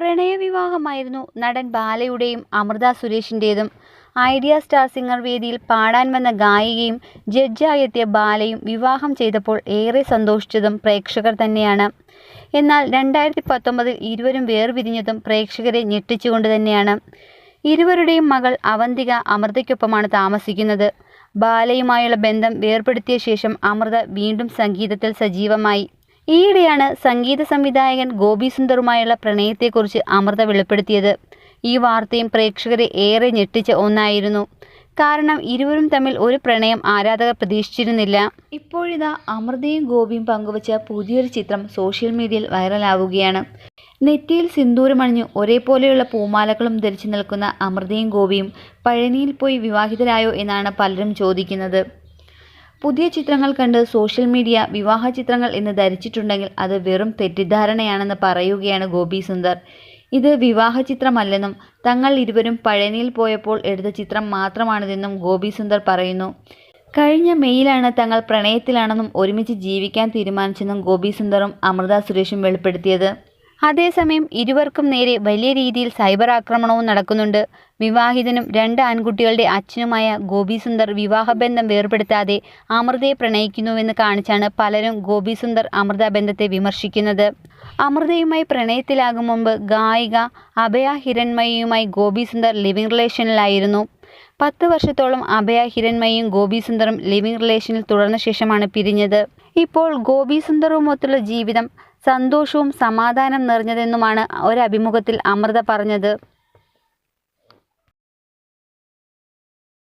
പ്രണയവിവാഹമായിരുന്നു നടൻ ബാലയുടെയും അമൃത സുരേഷിന്റേതും ഐഡിയ സ്റ്റാർ സിംഗർ വേദിയിൽ പാടാൻ വന്ന ഗായികയും ജഡ്ജായെത്തിയ ബാലയും വിവാഹം ചെയ്തപ്പോൾ ഏറെ സന്തോഷിച്ചതും പ്രേക്ഷകർ തന്നെയാണ്. എന്നാൽ രണ്ടായിരത്തി പത്തൊമ്പതിൽ ഇരുവരും വേർപിരിഞ്ഞതും പ്രേക്ഷകരെ ഞെട്ടിച്ചുകൊണ്ട് തന്നെയാണ്. ഇരുവരുടെയും മകൾ അവന്തിക അമൃതയ്ക്കൊപ്പമാണ് താമസിക്കുന്നത്. ബാലയുമായുള്ള ബന്ധം വേർപെടുത്തിയ ശേഷം അമൃത വീണ്ടും സംഗീതത്തിൽ സജീവമായി. ഈയിടെയാണ് സംഗീത സംവിധായകൻ ഗോപി സുന്ദറുമായുള്ള പ്രണയത്തെക്കുറിച്ച് അമൃത വെളിപ്പെടുത്തിയത്. ഈ വാർത്തയും പ്രേക്ഷകരെ ഏറെ ഞെട്ടിച്ച ഒന്നായിരുന്നു. കാരണം ഇരുവരും തമ്മിൽ ഒരു പ്രണയം ആരാധകർ പ്രതീക്ഷിച്ചിരുന്നില്ല. ഇപ്പോഴിതാ അമൃതയും ഗോപിയും പങ്കുവച്ച പുതിയൊരു ചിത്രം സോഷ്യൽ മീഡിയയിൽ വൈറലാവുകയാണ്. നെറ്റിയിൽ സിന്ദൂരമണിഞ്ഞ് ഒരേപോലെയുള്ള പൂമാലകളും ധരിച്ചു നിൽക്കുന്ന അമൃതയും ഗോപിയും പഴനിയിൽ പോയി വിവാഹിതരായോ എന്നാണ് പലരും ചോദിക്കുന്നത്. പുതിയ ചിത്രങ്ങൾ കണ്ട് സോഷ്യൽ മീഡിയ വിവാഹ ചിത്രങ്ങൾ എന്ന് ധരിച്ചിട്ടുണ്ടെങ്കിൽ അത് വെറും തെറ്റിദ്ധാരണയാണെന്ന് പറയുകയാണ് ഗോപി സുന്ദർ. ഇത് വിവാഹ ചിത്രമല്ലെന്നും തങ്ങൾ ഇരുവരും പഴനിയിൽ പോയപ്പോൾ എടുത്ത ചിത്രം മാത്രമാണിതെന്നും ഗോപി സുന്ദർ പറയുന്നു. കഴിഞ്ഞ മെയ്യിലാണ് തങ്ങൾ പ്രണയത്തിലാണെന്നും ഒരുമിച്ച് ജീവിക്കാൻ തീരുമാനിച്ചെന്നും ഗോപി സുന്ദറും അമൃത സുരേഷും വെളിപ്പെടുത്തിയത്. അതേസമയം ഇരുവർക്കും നേരെ വലിയ രീതിയിൽ സൈബർ ആക്രമണവും നടക്കുന്നുണ്ട്. വിവാഹിതനും രണ്ട് ആൺകുട്ടികളുടെ അച്ഛനുമായ ഗോപി സുന്ദർ വിവാഹബന്ധം വേർപെടുത്താതെ അമൃതയെ പ്രണയിക്കുന്നുവെന്ന് കാണിച്ചാണ് പലരും ഗോപി സുന്ദർ അമൃത ബന്ധത്തെ വിമർശിക്കുന്നത്. അമൃതയുമായി പ്രണയത്തിലാകും മുമ്പ് ഗായിക അഭയ ഹിരൺമയുമായി ഗോപി സുന്ദർ ലിവിംഗ് റിലേഷനിലായിരുന്നു. പത്ത് വർഷത്തോളം അഭയ ഹിരൺമയും ഗോപി സുന്ദറും ലിവിംഗ് റിലേഷനിൽ തുടർന്ന ശേഷമാണ് പിരിഞ്ഞത്. ഇപ്പോൾ ഗോപി സുന്ദറുമൊത്തുള്ള ജീവിതം സന്തോഷവും സമാധാനം നിറഞ്ഞതെന്നുമാണ് ഒരഭിമുഖത്തിൽ അമൃത പറഞ്ഞത്.